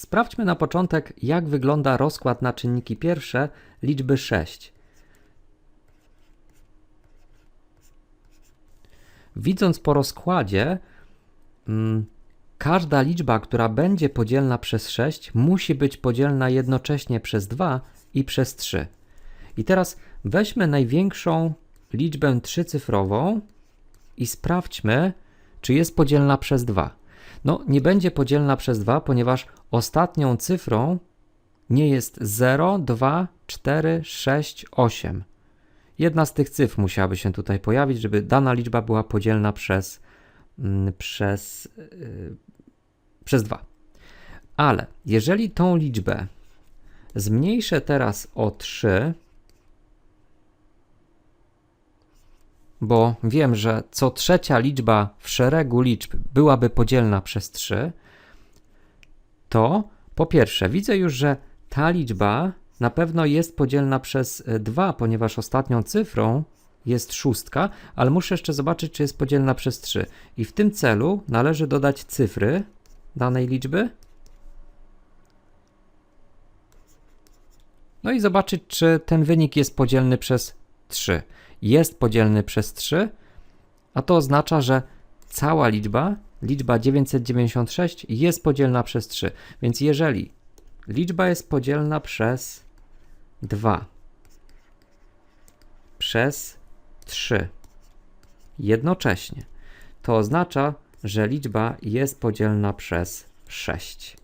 Sprawdźmy na początek, jak wygląda rozkład na czynniki pierwsze liczby 6. Widząc po rozkładzie, mm, każda liczba, która będzie podzielna przez 6, musi być podzielna jednocześnie przez 2 i przez 3. I teraz weźmy największą liczbę trzycyfrową i sprawdźmy, czy jest podzielna przez 2. No, nie będzie podzielna przez 2, ponieważ ostatnią cyfrą nie jest 0, 2, 4, 6, 8. Jedna z tych cyfr musiałaby się tutaj pojawić, żeby dana liczba była podzielna przez, mm, przez, yy, przez 2. Ale jeżeli tą liczbę zmniejszę teraz o 3, bo wiem, że co trzecia liczba w szeregu liczb byłaby podzielna przez 3, to po pierwsze widzę już, że ta liczba na pewno jest podzielna przez 2, ponieważ ostatnią cyfrą jest szóstka, ale muszę jeszcze zobaczyć, czy jest podzielna przez 3. I w tym celu należy dodać cyfry danej liczby. No i zobaczyć, czy ten wynik jest podzielny przez 3. Jest podzielny przez 3, a to oznacza, że cała liczba, liczba 996 jest podzielna przez 3. Więc jeżeli liczba jest podzielna przez 2, przez 3 jednocześnie, to oznacza, że liczba jest podzielna przez 6.